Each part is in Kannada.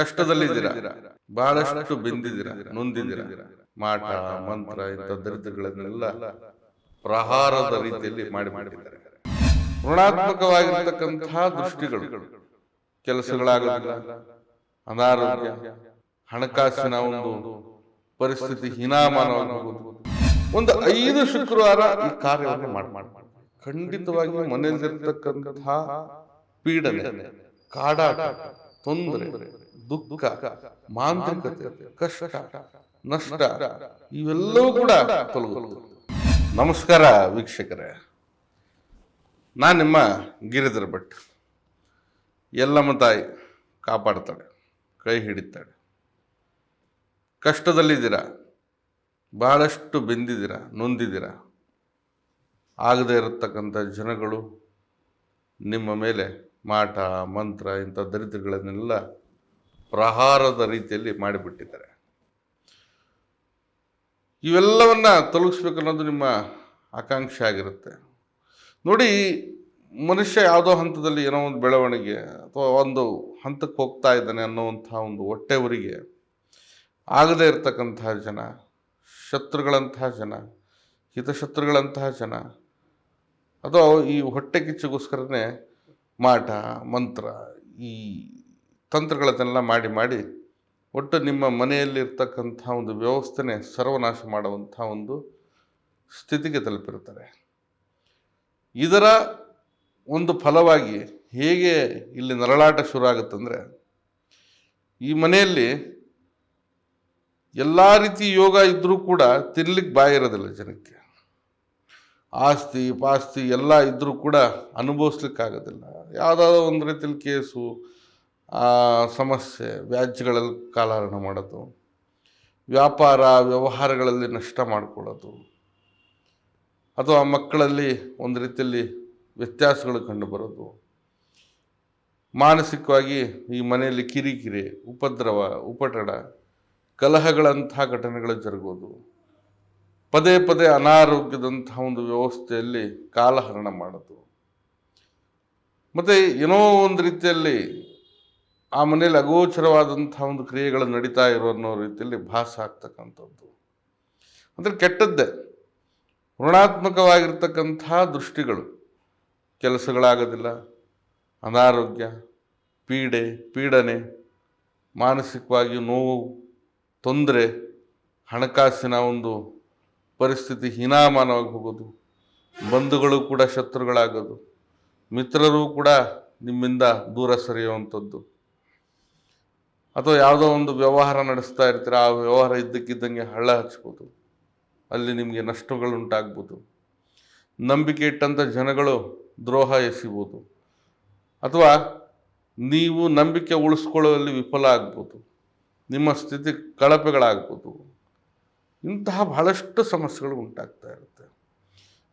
ಕಷ್ಟದಲ್ಲಿದ್ದೀರಾ? ಬಹಳಷ್ಟು ಬೆಂದಿದ್ದೀರಾ? ನೊಂದಿದ್ದೀರಾ? ಮಾಟ ಮಂತ್ರ ಇಂಥ ದರಿದ್ರಗಳನ್ನೆಲ್ಲ ಪ್ರಹಾರದ ರೀತಿಯಲ್ಲಿ ಮಾಡಿ ಮಾಡಿದ್ದಾರೆ ಋಣಾತ್ಮಕವಾಗಿರ್ತಕ್ಕಂತಹ ದೃಷ್ಟಿಗಳು ಕೆಲಸಗಳಾಗಲಿಲ್ಲ ಅನಾರೋಗ್ಯ ಹಣಕಾಸಿನ ಒಂದು ಪರಿಸ್ಥಿತಿ ಹೀನಾಮಾನವನ್ನು ಒಂದು ಐದು ಶುಕ್ರವಾರ ಈ ಕಾರ್ಯವನ್ನು ಮಾಡಿ ಮಾಡಿ ಖಂಡಿತವಾಗಿ ಮನೆಯಲ್ಲಿರ್ತಕ್ಕಂತಹ ಪೀಡನೆ ಕಾಡಾಟ ತೊಂದರೆ. ದುಃಖ ಮಾಂತ್ರಿಕತೆ ಕಷ್ಟ ನಷ್ಟ ಇವೆಲ್ಲವೂ ಕೂಡ ತೊಲಗುತ್ತದೆ ನಮಸ್ಕಾರ ವೀಕ್ಷಕರೇ. ನಾನು ನಿಮ್ಮ ಗಿರಿಧರ ಭಟ್. ಎಲ್ಲಮ್ಮ ತಾಯಿ ಕಾಪಾಡ್ತಾಳೆ ಕೈ ಹಿಡಿತಾಳೆ. ಕಷ್ಟದಲ್ಲಿದ್ದೀರಾ? ಬಹಳಷ್ಟು ಬೆಂದಿದ್ದೀರಾ? ನೊಂದಿದ್ದೀರಾ? ಆಗದೇ ಇರತಕ್ಕಂಥ ಜನಗಳು ನಿಮ್ಮ ಮೇಲೆ ಮಾಟ ಮಂತ್ರ ಇಂಥ ದರಿದ್ರಗಳನ್ನೆಲ್ಲ ಪ್ರಹಾರದ ರೀತಿಯಲ್ಲಿ ಮಾಡಿಬಿಟ್ಟಿದ್ದಾರೆ. ಇವೆಲ್ಲವನ್ನ ತೊಲಗಿಸ್ಬೇಕನ್ನೋದು ನಿಮ್ಮ ಆಕಾಂಕ್ಷೆ ಆಗಿರುತ್ತೆ. ನೋಡಿ, ಮನುಷ್ಯ ಯಾವುದೋ ಹಂತದಲ್ಲಿ ಏನೋ ಒಂದು ಬೆಳವಣಿಗೆ ಅಥವಾ ಒಂದು ಹಂತಕ್ಕೆ ಹೋಗ್ತಾ ಇದ್ದಾನೆ ಅನ್ನೋವಂಥ ಒಂದು ಹೊಟ್ಟೆವರಿಗೆ ಆಗದೇ ಇರತಕ್ಕಂತಹ ಜನ, ಶತ್ರುಗಳಂತಹ ಜನ, ಹಿತಶತ್ರುಗಳಂತಹ ಜನ, ಅಥವಾ ಈ ಹೊಟ್ಟೆ ಕಿಚ್ಚುಗೋಸ್ಕರನೇ ಮಾಟ, ಮಂತ್ರ ಈ ತಂತ್ರಗಳನ್ನೆಲ್ಲ ಮಾಡಿ ಮಾಡಿ ಒಟ್ಟು ನಿಮ್ಮ ಮನೆಯಲ್ಲಿರ್ತಕ್ಕಂಥ ಒಂದು ವ್ಯವಸ್ಥೆನೇ ಸರ್ವನಾಶ ಮಾಡುವಂಥ ಒಂದು ಸ್ಥಿತಿಗೆ ತಲುಪಿರ್ತಾರೆ ಇದರ ಒಂದು ಫಲವಾಗಿ ಹೇಗೆ ಇಲ್ಲಿ ನರಳಾಟ ಶುರು ಆಗುತ್ತಂದರೆ ಈ ಮನೆಯಲ್ಲಿ ಎಲ್ಲ ರೀತಿ ಯೋಗ ಇದ್ದರೂ ಕೂಡ ತಿನ್ಲಿಕ್ಕೆ ಬಾಯಿರೋದಿಲ್ಲ ಜನಕ್ಕೆ. ಆಸ್ತಿ, ಪಾಸ್ತಿ ಎಲ್ಲ ಇದ್ದರೂ ಕೂಡ ಅನುಭವಿಸ್ಲಿಕ್ಕಾಗೋದಿಲ್ಲ. ಯಾವುದಾದ್ರೂ ಒಂದು ರೀತಿಯಲ್ಲಿ ಕೇಸು ಸಮಸ್ಯೆ, ವ್ಯಾಜ್ಯಗಳಲ್ಲಿ ಕಾಲಹರಣ ಮಾಡೋದು, ವ್ಯಾಪಾರ, ವ್ಯವಹಾರಗಳಲ್ಲಿ ನಷ್ಟ ಮಾಡಿಕೊಳ್ಳೋದು. ಅಥವಾ ಮಕ್ಕಳಲ್ಲಿ ಒಂದು ರೀತಿಯಲ್ಲಿ ವ್ಯತ್ಯಾಸಗಳು ಕಂಡುಬರೋದು ಮಾನಸಿಕವಾಗಿ ಈ ಮನೆಯಲ್ಲಿ ಕಿರಿಕಿರಿ, ಉಪದ್ರವ ಉಪಟಡ ಕಲಹಗಳಂತಹ ಘಟನೆಗಳು ಜರುಗೋದು. ಪದೇ ಪದೇ ಅನಾರೋಗ್ಯದಂತಹ ಒಂದು ವ್ಯವಸ್ಥೆಯಲ್ಲಿ ಕಾಲಹರಣ ಮಾಡೋದು. ಮತ್ತು ಏನೋ ಒಂದು ರೀತಿಯಲ್ಲಿ ಆ ಮನೆಯಲ್ಲಿ ಅಗೋಚರವಾದಂಥ ಒಂದು ಕ್ರಿಯೆಗಳು ನಡೀತಾ ಇರೋ ಅನ್ನೋ ರೀತಿಯಲ್ಲಿ ಭಾಸ ಆಗ್ತಕ್ಕಂಥದ್ದು. ಅಂದರೆ ಕೆಟ್ಟದ್ದೇ. ಋಣಾತ್ಮಕವಾಗಿರ್ತಕ್ಕಂಥ ದೃಷ್ಟಿಗಳು. ಕೆಲಸಗಳಾಗೋದಿಲ್ಲ, ಅನಾರೋಗ್ಯ, ಪೀಡೆ, ಪೀಡನೆ, ಮಾನಸಿಕವಾಗಿ ನೋವು, ತೊಂದರೆ, ಹಣಕಾಸಿನ ಒಂದು ಪರಿಸ್ಥಿತಿ ಹೀನಾಮಾನವಾಗಿ ಹೋಗೋದು, ಬಂಧುಗಳು ಕೂಡ ಶತ್ರುಗಳಾಗೋದು, ಮಿತ್ರರು ಕೂಡ ನಿಮ್ಮಿಂದ ದೂರ ಸರಿಯುವಂಥದ್ದು. ಅಥವಾ ಯಾವುದೋ ಒಂದು ವ್ಯವಹಾರ ನಡೆಸ್ತಾ ಇರ್ತೀರ, ಆ ವ್ಯವಹಾರ ಇದ್ದಕ್ಕಿದ್ದಂಗೆ ಹಳ್ಳ ಹಚ್ಬೋದು. ಅಲ್ಲಿ ನಿಮಗೆ ನಷ್ಟಗಳುಂಟಾಗ್ಬೋದು. ನಂಬಿಕೆ ಇಟ್ಟಂಥ ಜನಗಳು ದ್ರೋಹ ಎಸಿಬೋದು. ಅಥವಾ ನೀವು ನಂಬಿಕೆ ಉಳಿಸ್ಕೊಳ್ಳುವಲ್ಲಿ ವಿಫಲ ಆಗ್ಬೋದು. ನಿಮ್ಮ ಸ್ಥಿತಿ ಕಳಪೆಗಳಾಗ್ಬೋದು. ಇಂತಹ ಬಹಳಷ್ಟು ಸಮಸ್ಯೆಗಳು ಉಂಟಾಗ್ತಾ ಇರುತ್ತೆ.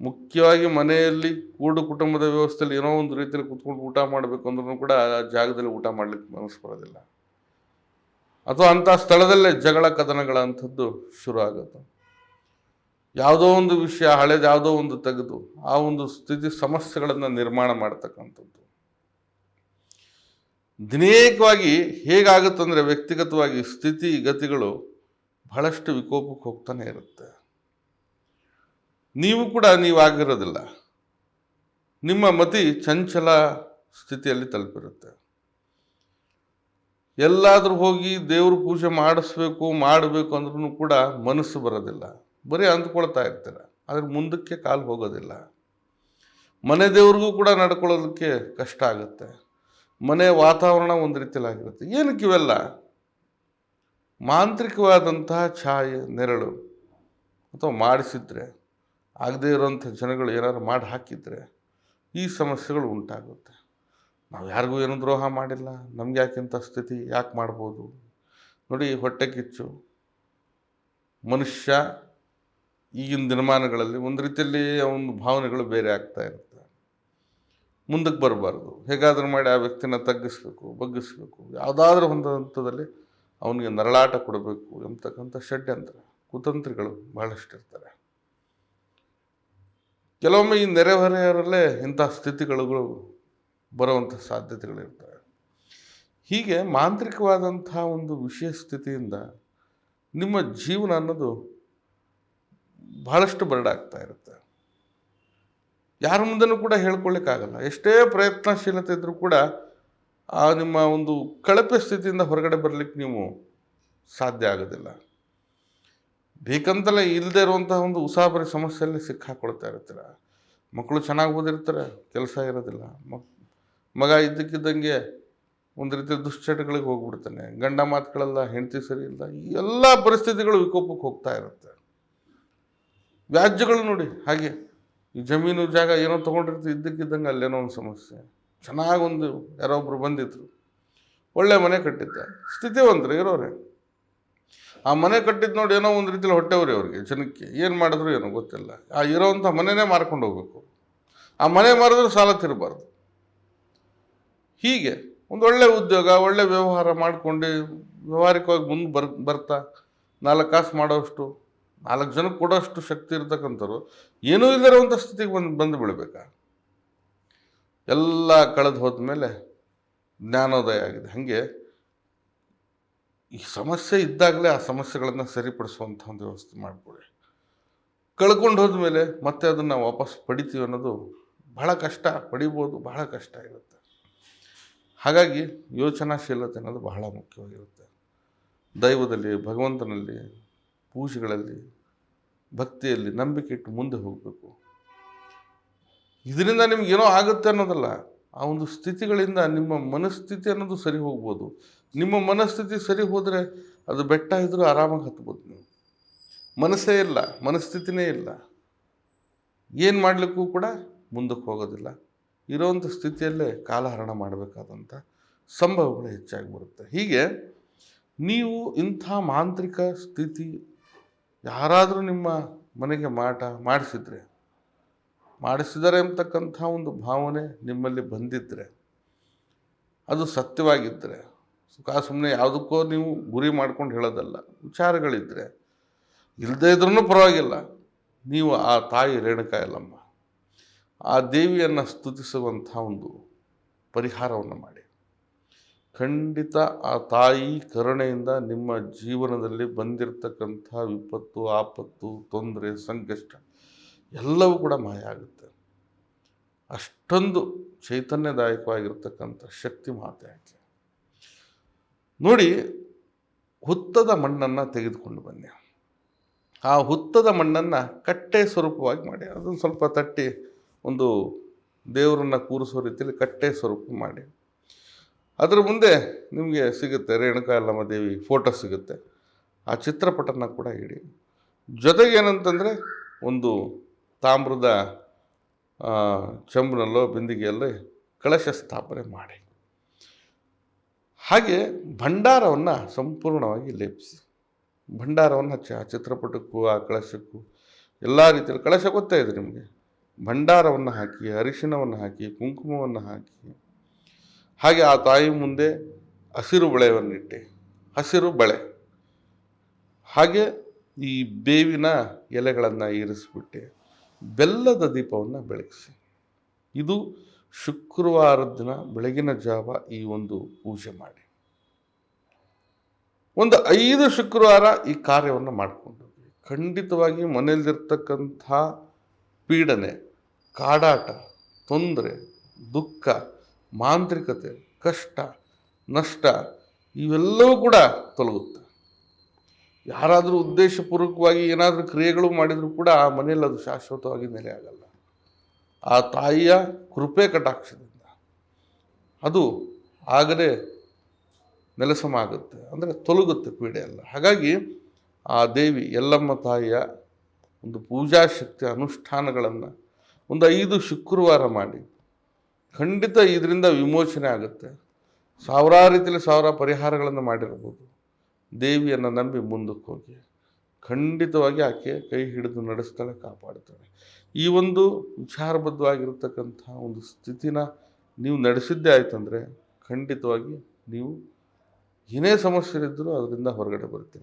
ಮುಖ್ಯವಾಗಿ ಮನೆಯಲ್ಲಿ ಕೂಡು ಕುಟುಂಬದ ವ್ಯವಸ್ಥೆಯಲ್ಲಿ ಏನೋ ಒಂದು ರೀತಿಯಲ್ಲಿ ಕುತ್ಕೊಂಡು ಊಟ ಮಾಡಬೇಕು ಅಂದ್ರೂ ಕೂಡ ಆ ಜಾಗದಲ್ಲಿ ಊಟ ಮಾಡಲಿಕ್ಕೆ ಮನಸ್ಸು ಬರೋದಿಲ್ಲ. ಅಥವಾ ಅಂಥ ಸ್ಥಳದಲ್ಲೇ ಜಗಳ ಕದನಗಳಂಥದ್ದು ಶುರು ಆಗುತ್ತೆ ಯಾವುದೋ ಒಂದು ವಿಷಯ ಹಳೆದು, ಯಾವುದೋ ಒಂದು ತೆಗೆದು ಆ ಒಂದು ಸ್ಥಿತಿ ಸಮಸ್ಯೆಗಳನ್ನು ನಿರ್ಮಾಣ ಮಾಡ್ತಕ್ಕಂಥದ್ದು. ದಿನೇಕವಾಗಿ ಹೇಗಾಗುತ್ತಂದರೆ ವ್ಯಕ್ತಿಗತವಾಗಿ ಸ್ಥಿತಿ, ಗತಿಗಳು ಬಹಳಷ್ಟು ವಿಕೋಪಕ್ಕೆ ಹೋಗ್ತಾನೆ ಇರುತ್ತೆ. ನೀವು ಕೂಡ ನೀವಾಗಿರೋದಿಲ್ಲ. ನಿಮ್ಮ ಮತಿ ಚಂಚಲ ಸ್ಥಿತಿಯಲ್ಲಿ ತಲುಪಿರುತ್ತೆ. ಎಲ್ಲಾದರೂ ಹೋಗಿ ದೇವ್ರ ಪೂಜೆ ಮಾಡಿಸ್ಬೇಕು, ಮಾಡಬೇಕು ಅಂದ್ರೂ ಕೂಡ ಮನಸ್ಸು ಬರೋದಿಲ್ಲ. ಬರೀ ಅಂದ್ಕೊಳ್ತಾ ಇರ್ತೀರ. ಆದರೆ ಮುಂದಕ್ಕೆ ಕಾಲು ಹೋಗೋದಿಲ್ಲ. ಮನೆ ದೇವ್ರಿಗೂ ಕೂಡ ನಡ್ಕೊಳ್ಳೋದಕ್ಕೆ ಕಷ್ಟ ಆಗುತ್ತೆ. ಮನೆ ವಾತಾವರಣ ಒಂದು ರೀತಿಯಲ್ಲಿ ಆಗಿರುತ್ತೆ ಏನಕ್ಕೆ ಇವೆಲ್ಲ? ಮಾಂತ್ರಿಕವಾದಂತಹ ಛಾಯೆ, ನೆರಳು ಅಥವಾ ಮಾಡಿಸಿದ್ರೆ, ಆಗದೇ ಇರೋಂಥ ಜನಗಳು ಏನಾದ್ರು ಮಾಡಿ ಹಾಕಿದರೆ ಈ ಸಮಸ್ಯೆಗಳು ಉಂಟಾಗುತ್ತೆ. ನಾವು ಯಾರಿಗೂ ಏನು ದ್ರೋಹ ಮಾಡಿಲ್ಲ. ನಮ್ಗೆ ಯಾಕಿಂಥ ಸ್ಥಿತಿ? ಯಾಕೆ ಮಾಡ್ಬೋದು? ನೋಡಿ, ಹೊಟ್ಟೆ ಕಿಚ್ಚು. ಮನುಷ್ಯ ಈಗಿನ ದಿನಮಾನಗಳಲ್ಲಿ ಒಂದು ರೀತಿಯಲ್ಲಿ ಅವನ ಭಾವನೆಗಳು ಬೇರೆ ಆಗ್ತಾ ಇರುತ್ತೆ. ಮುಂದಕ್ಕೆ ಬರಬಾರ್ದು. ಹೇಗಾದರೂ ಮಾಡಿ ಆ ವ್ಯಕ್ತಿನ ತಗ್ಗಿಸ್ಬೇಕು, ಬಗ್ಗಿಸ್ಬೇಕು. ಯಾವುದಾದ್ರೂ ಒಂದು ಹಂತದಲ್ಲಿ ಅವನಿಗೆ ನರಳಾಟ ಕೊಡಬೇಕು ಎಂಬತಕ್ಕಂಥ ಷಡ್ಯಂತ್ರ. ಕುತಂತ್ರಿಗಳು ಬಹಳಷ್ಟು ಇರ್ತಾರೆ. ಕೆಲವೊಮ್ಮೆ ಈ ನೆರೆಹೊರೆಯವರಲ್ಲೇ ಇಂಥ ಸ್ಥಿತಿಗಳು ಬರುವಂಥ ಸಾಧ್ಯತೆಗಳಿರ್ತವೆ. ಹೀಗೆ ಮಾಂತ್ರಿಕವಾದಂಥ ಒಂದು ವಿಷಯ ಸ್ಥಿತಿಯಿಂದ ನಿಮ್ಮ ಜೀವನ ಅನ್ನೋದು ಬಹಳಷ್ಟು ಬರಡಾಗ್ತಾ ಇರುತ್ತೆ. ಯಾರ ಮುಂದೆನೂ ಕೂಡ ಹೇಳ್ಕೊಳ್ಳಿಕ್ಕಾಗಲ್ಲ. ಎಷ್ಟೇ ಪ್ರಯತ್ನಶೀಲತೆ ಇದ್ದರೂ ಕೂಡ ಆ ನಿಮ್ಮ ಒಂದು ಕಳಪೆ ಸ್ಥಿತಿಯಿಂದ ಹೊರಗಡೆ ಬರಲಿಕ್ಕೆ ನೀವು ಸಾಧ್ಯ ಆಗೋದಿಲ್ಲ. ಬೇಕಂತಲೇ ಇಲ್ಲದೆ ಇರುವಂತಹ ಒಂದು ಉಸಾಬರಿ ಸಮಸ್ಯೆಯಲ್ಲಿ ಸಿಕ್ಕಾಕೊಳ್ತಾ ಇರ್ತೀರ. ಮಕ್ಕಳು ಚೆನ್ನಾಗಿ ಓದಿರ್ತಾರೆ, ಕೆಲಸ ಇರೋದಿಲ್ಲ. ಮಕ್ ಮಗ ಇದ್ದಕ್ಕಿದ್ದಂಗೆ ಒಂದು ರೀತಿ ದುಶ್ಚಟಗಳಿಗೆ ಹೋಗ್ಬಿಡ್ತಾನೆ. ಗಂಡ ಮಾತುಗಳೆಲ್ಲ ಹೆಂಡತಿ ಸರಿ ಇಲ್ಲ. ಎಲ್ಲ ಪರಿಸ್ಥಿತಿಗಳು ವಿಕೋಪಕ್ಕೆ ಹೋಗ್ತಾ ಇರುತ್ತೆ. ವ್ಯಾಜ್ಯಗಳು ನೋಡಿ, ಹಾಗೆ ಈ ಜಮೀನು ಜಾಗ ಏನೋ ತೊಗೊಂಡಿರ್ತೀವಿ ಇದ್ದಕ್ಕಿದ್ದಂಗೆ ಅಲ್ಲೇನೋ ಒಂದು ಸಮಸ್ಯೆ. ಚೆನ್ನಾಗಿ ಒಂದು ಯಾರೋ ಒಬ್ರು ಬಂದಿದ್ರು. ಒಳ್ಳೆ ಮನೆ ಕಟ್ಟಿದ್ದ. ಸ್ಥಿತಿವಂತರು ಇರೋರೆ. ಆ ಮನೆ ಕಟ್ಟಿದ್ದು ನೋಡಿ ಏನೋ ಒಂದು ರೀತಿಯಲ್ಲಿ ಹೊಟ್ಟೆವ್ರಿ ಅವ್ರಿಗೆ, ಜನಕ್ಕೆ. ಏನು ಮಾಡಿದ್ರು ಏನೋ ಗೊತ್ತಿಲ್ಲ. ಆ ಇರೋವಂಥ ಮನೆನೇ ಮಾರ್ಕೊಂಡು ಹೋಗ್ಬೇಕು. ಆ ಮನೆ ಮಾರಿದ್ರೆ ಸಾಲ ತಿರಬಾರ್ದು. ಹೀಗೆ ಒಂದು ಒಳ್ಳೆ ಉದ್ಯೋಗ, ಒಳ್ಳೆ ವ್ಯವಹಾರ ಮಾಡಿಕೊಂಡು ವ್ಯವಹಾರಿಕವಾಗಿ ಮುಂದೆ ಬರ್, ಬರ್ತಾ ನಾಲ್ಕು ಕಾಸು ಮಾಡೋಷ್ಟು, ನಾಲ್ಕು ಜನಕ್ಕೆ ಕೊಡೋಷ್ಟು ಶಕ್ತಿ ಇರ್ತಕ್ಕಂಥವ್ರು ಏನೂ ಇಲ್ಲದಿರುವಂಥ ಸ್ಥಿತಿಗೆ ಬಂದು ಬಂದು ಬಿಡಬೇಕಾ ಎಲ್ಲ ಕಳೆದು ಹೋದ್ಮೇಲೆ ಜ್ಞಾನೋದಯ ಆಗಿದೆ. ಹಾಗೆ ಈ ಸಮಸ್ಯೆ ಇದ್ದಾಗಲೇ ಆ ಸಮಸ್ಯೆಗಳನ್ನು ಸರಿಪಡಿಸುವಂಥ ಒಂದು ವ್ಯವಸ್ಥೆ ಮಾಡಿಕೊಡಿ ಕಳ್ಕೊಂಡು ಹೋದ್ಮೇಲೆ ಮತ್ತೆ ಅದನ್ನು ವಾಪಸ್ ಪಡಿತೀವಿ ಅನ್ನೋದು ಬಹಳ ಕಷ್ಟ, ಪಡಿಬೋದು, ಬಹಳ ಕಷ್ಟ ಇರುತ್ತೆ. ಹಾಗಾಗಿ ಯೋಚನಾಶೀಲತೆ ಅನ್ನೋದು ಬಹಳ ಮುಖ್ಯವಾಗಿರುತ್ತೆ. ದೈವದಲ್ಲಿ, ಭಗವಂತನಲ್ಲಿ, ಪೂಜೆಗಳಲ್ಲಿ, ಭಕ್ತಿಯಲ್ಲಿ ನಂಬಿಕೆ ಇಟ್ಟು ಮುಂದೆ ಹೋಗಬೇಕು. ಇದರಿಂದ ನಿಮಗೇನೋ ಆಗುತ್ತೆ ಅನ್ನೋದಲ್ಲ, ಆ ಒಂದು ಸ್ಥಿತಿಗಳಿಂದ ನಿಮ್ಮ ಮನಸ್ಥಿತಿ ಅನ್ನೋದು ಸರಿ ಹೋಗ್ಬೋದು. ನಿಮ್ಮ ಮನಸ್ಥಿತಿ ಸರಿ ಹೋದರೆ ಅದು ಬೆಟ್ಟ ಇದ್ದರೂ ಆರಾಮಾಗಿ ಹತ್ಬೋದು ನೀವು. ಮನಸ್ಸೇ ಇಲ್ಲ, ಮನಸ್ಥಿತಿನೇ ಇಲ್ಲ. ಏನು ಮಾಡಲಿಕ್ಕೂ ಕೂಡ ಮುಂದಕ್ಕೆ ಹೋಗೋದಿಲ್ಲ. ಇರೋವಂಥ ಸ್ಥಿತಿಯಲ್ಲೇ ಕಾಲಹರಣ ಮಾಡಬೇಕಾದಂಥ ಸಂಭವಗಳು ಹೆಚ್ಚಾಗಿ ಬರುತ್ತೆ. ಹೀಗೆ ನೀವು ಇಂಥ ಮಾಂತ್ರಿಕ ಸ್ಥಿತಿ ಯಾರಾದರೂ ನಿಮ್ಮ ಮನೆಗೆ ಮಾಟ ಮಾಡಿಸಿದರೆ ಮಾಡಿಸಿದರೆ ಅಂತಕ್ಕಂಥ ಒಂದು ಭಾವನೆ ನಿಮ್ಮಲ್ಲಿ ಬಂದಿದ್ದರೆ ಅದು ಸತ್ಯವಾಗಿದ್ದರೆ ಸುಖ ಸುಮ್ಮನೆ ಯಾವುದಕ್ಕೋ ನೀವು ಗುರಿ ಮಾಡ್ಕೊಂಡು ಹೇಳೋದಲ್ಲ ವಿಚಾರಗಳಿದ್ದರೆ ಇಲ್ಲದೇ ಇದ್ರೂ ಪರವಾಗಿಲ್ಲ. ನೀವು ಆ ತಾಯಿ ರೇಣುಕಾ ಯಲ್ಲಮ್ಮ ಆ ದೇವಿಯನ್ನು ಸ್ತುತಿಸುವಂಥ ಒಂದು ಪರಿಹಾರವನ್ನು ಮಾಡಿ. ಖಂಡಿತ ಆ ತಾಯಿ ಕರುಣೆಯಿಂದ ನಿಮ್ಮ ಜೀವನದಲ್ಲಿ ಬಂದಿರತಕ್ಕಂಥ ವಿಪತ್ತು, ಆಪತ್ತು, ತೊಂದರೆ, ಸಂಕಷ್ಟ ಎಲ್ಲವೂ ಕೂಡ ಮಾಯ ಆಗುತ್ತೆ. ಅಷ್ಟೊಂದು ಚೈತನ್ಯದಾಯಕವಾಗಿರ್ತಕ್ಕಂಥ ಶಕ್ತಿ ಮಾತೆ ಆಕೆ. ನೋಡಿ, ಹುತ್ತದ ಮಣ್ಣನ್ನು ತೆಗೆದುಕೊಂಡು ಬನ್ನಿ. ಆ ಹುತ್ತದ ಮಣ್ಣನ್ನು ಕಟ್ಟೆ ಸ್ವರೂಪವಾಗಿ ಮಾಡಿ. ಅದನ್ನು ಸ್ವಲ್ಪ ತಟ್ಟಿ ಒಂದು ದೇವರನ್ನು ಕೂರಿಸೋ ರೀತಿಯಲ್ಲಿ ಕಟ್ಟೆ ಸ್ವರೂಪ ಮಾಡಿ. ಅದರ ಮುಂದೆ ನಿಮಗೆ ಸಿಗುತ್ತೆ ರೇಣುಕಾ ಯಲ್ಲಮ್ಮ ದೇವಿ ಫೋಟೋ ಸಿಗುತ್ತೆ. ಆ ಚಿತ್ರಪಟನ ಕೂಡ ಇಡಿ. ಜೊತೆಗೆ ಏನಂತಂದರೆ ಒಂದು ತಾಮ್ರದ ಚಂಬನಲ್ಲೋ ಬಿಂದಿಗೆಯಲ್ಲಿ ಕಳಶ ಸ್ಥಾಪನೆ ಮಾಡಿ. ಹಾಗೆ ಭಂಡಾರವನ್ನು ಸಂಪೂರ್ಣವಾಗಿ ಲೇಪಿಸಿ. ಭಂಡಾರವನ್ನು ಚ ಚಿತ್ರಪಟಕ್ಕೂ, ಆ ಕಳಶಕ್ಕೂ ಎಲ್ಲ ರೀತಿಯಲ್ಲಿ, ಕಳಶ ಗೊತ್ತಾಯಿದೆ ನಿಮಗೆ. ಭಂಡಾರವನ್ನು ಹಾಕಿ, ಅರಿಶಿಣವನ್ನು ಹಾಕಿ, ಕುಂಕುಮವನ್ನು ಹಾಕಿ. ಹಾಗೆ ಆ ತಾಯಿ ಮುಂದೆ ಹಸಿರು ಬಳೆಯನ್ನಿಟ್ಟೆ. ಹಸಿರು ಬಳೆ. ಹಾಗೆ ಈ ಬೇವಿನ ಎಲೆಗಳನ್ನು ಇರಿಸ್ಬಿಟ್ಟೆ. ಬೆಲ್ಲದ ದೀಪವನ್ನು ಬೆಳಗಿಸಿ. ಇದು ಶುಕ್ರವಾರದ ದಿನ ಬೆಳಗಿನ ಜಾವ ಈ ಒಂದು ಪೂಜೆ ಮಾಡಿ. ಒಂದು ಐದು ಶುಕ್ರವಾರ ಈ ಕಾರ್ಯವನ್ನು ಮಾಡಿಕೊಂಡು ಖಂಡಿತವಾಗಿ ಮನೆಯಲ್ಲಿರ್ತಕ್ಕಂಥ ಪೀಡನೆ ಕಾಡಾಟ, ತೊಂದರೆ, ದುಃಖ, ಮಾಂತ್ರಿಕತೆ, ಕಷ್ಟ, ನಷ್ಟ ಇವೆಲ್ಲವೂ ಕೂಡ ತೊಲಗುತ್ತೆ. ಯಾರಾದರೂ ಉದ್ದೇಶಪೂರ್ವಕವಾಗಿ ಏನಾದರೂ ಕ್ರಿಯೆಗಳು ಮಾಡಿದರೂ ಕೂಡ ಆ ಮನೆಯಲ್ಲಿ ಅದು ಶಾಶ್ವತವಾಗಿ ನೆಲೆ ಆಗಲ್ಲ. ಆ ತಾಯಿಯ ಕೃಪೆ ಕಟಾಕ್ಷದಿಂದ ಅದು ಆಗಲೇ ನೆಲಸಮ ಆಗುತ್ತೆ ಅಂದರೆ ತೊಲಗುತ್ತೆ ಪೀಡೆ ಎಲ್ಲ. ಹಾಗಾಗಿ ಆ ದೇವಿ ಎಲ್ಲಮ್ಮ ತಾಯಿಯ ಒಂದು ಪೂಜಾ ಶಕ್ತಿ ಅನುಷ್ಠಾನಗಳನ್ನು ಒಂದು ಐದು ಶುಕ್ರವಾರ ಮಾಡಿ. ಖಂಡಿತ ಇದರಿಂದ ವಿಮೋಚನೆ ಆಗುತ್ತೆ. ಸಾವಿರಾರು ರೀತಿಯಲ್ಲಿ ಸಾವಿರ ಪರಿಹಾರಗಳನ್ನು ಮಾಡಿರ್ಬೋದು. ದೇವಿಯನ್ನು ನಂಬಿ ಮುಂದಕ್ಕೆ ಹೋಗಿ. ಖಂಡಿತವಾಗಿ ಆಕೆ ಕೈ ಹಿಡಿದು ನಡೆಸ್ತಾಳೆ, ಕಾಪಾಡ್ತಾಳೆ. ಈ ಒಂದು ವಿಚಾರಬದ್ಧವಾಗಿರ್ತಕ್ಕಂಥ ಒಂದು ಸ್ಥಿತಿನ ನೀವು ನಡೆಸಿದ್ದೇ ಆಯ್ತಂದರೆ ಖಂಡಿತವಾಗಿ ನೀವು ಏನೇ ಸಮಸ್ಯೆ ಇದ್ದರೂ ಅದರಿಂದ ಹೊರಗಡೆ ಬರ್ತೀರ.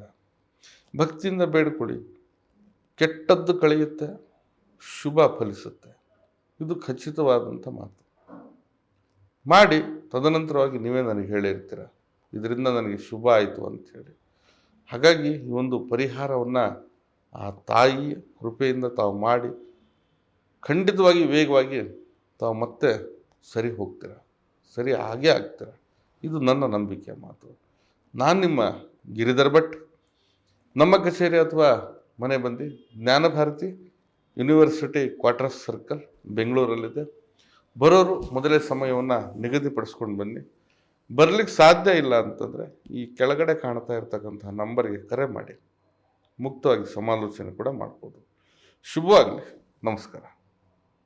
ಭಕ್ತಿಯಿಂದ ಬೇಡ್ಕೊಳ್ಳಿ. ಕೆಟ್ಟದ್ದು ಕಳೆಯುತ್ತೆ, ಶುಭ ಫಲಿಸುತ್ತೆ. ಇದು ಖಚಿತವಾದಂಥ ಮಾತು. ಮಾಡಿ ತದನಂತರವಾಗಿ ನೀವೇ ನನಗೆ ಹೇಳಿರ್ತೀರ. ಇದರಿಂದ ನನಗೆ ಶುಭ ಆಯಿತು ಅಂಥೇಳಿ. ಹಾಗಾಗಿ ಈ ಒಂದು ಪರಿಹಾರವನ್ನು ಆ ತಾಯಿ ಕೃಪೆಯಿಂದ ತಾವು ಮಾಡಿ ಖಂಡಿತವಾಗಿ ವೇಗವಾಗಿ ತಾವು ಮತ್ತೆ ಸರಿ ಹೋಗ್ತೀರ. ಸರಿ ಆಗೇ ಆಗ್ತೀರ. ಇದು ನನ್ನ ನಂಬಿಕೆ ಮಾತು. ನಾನು ನಿಮ್ಮ ಗಿರಿಧರ್ ಭಟ್. ನಮ್ಮ ಕಚೇರಿ ಅಥವಾ ಮನೆ ಬಂದು ಜ್ಞಾನಭಾರತಿ ಯೂನಿವರ್ಸಿಟಿ ಕ್ವಾರ್ಟರ್ಸ್ ಸರ್ಕಲ್ ಬೆಂಗಳೂರಲ್ಲಿದೆ. ಬರೋರು ಮೊದಲೇ ಸಮಯವನ್ನು ನಿಗದಿಪಡಿಸ್ಕೊಂಡು ಬನ್ನಿ. ಬರಲಿಕ್ಕೆ ಸಾಧ್ಯ ಇಲ್ಲ ಅಂತಂದರೆ ಈ ಕೆಳಗಡೆ ಕಾಣ್ತಾ ಇರ್ತಕ್ಕಂಥ ನಂಬರ್ಗೆ ಕರೆ ಮಾಡಿ. ಮುಕ್ತವಾಗಿ ಸಮಾಲೋಚನೆ ಕೂಡ ಮಾಡ್ಬೋದು. ಶುಭವಾಗಲಿ. ನಮಸ್ಕಾರ.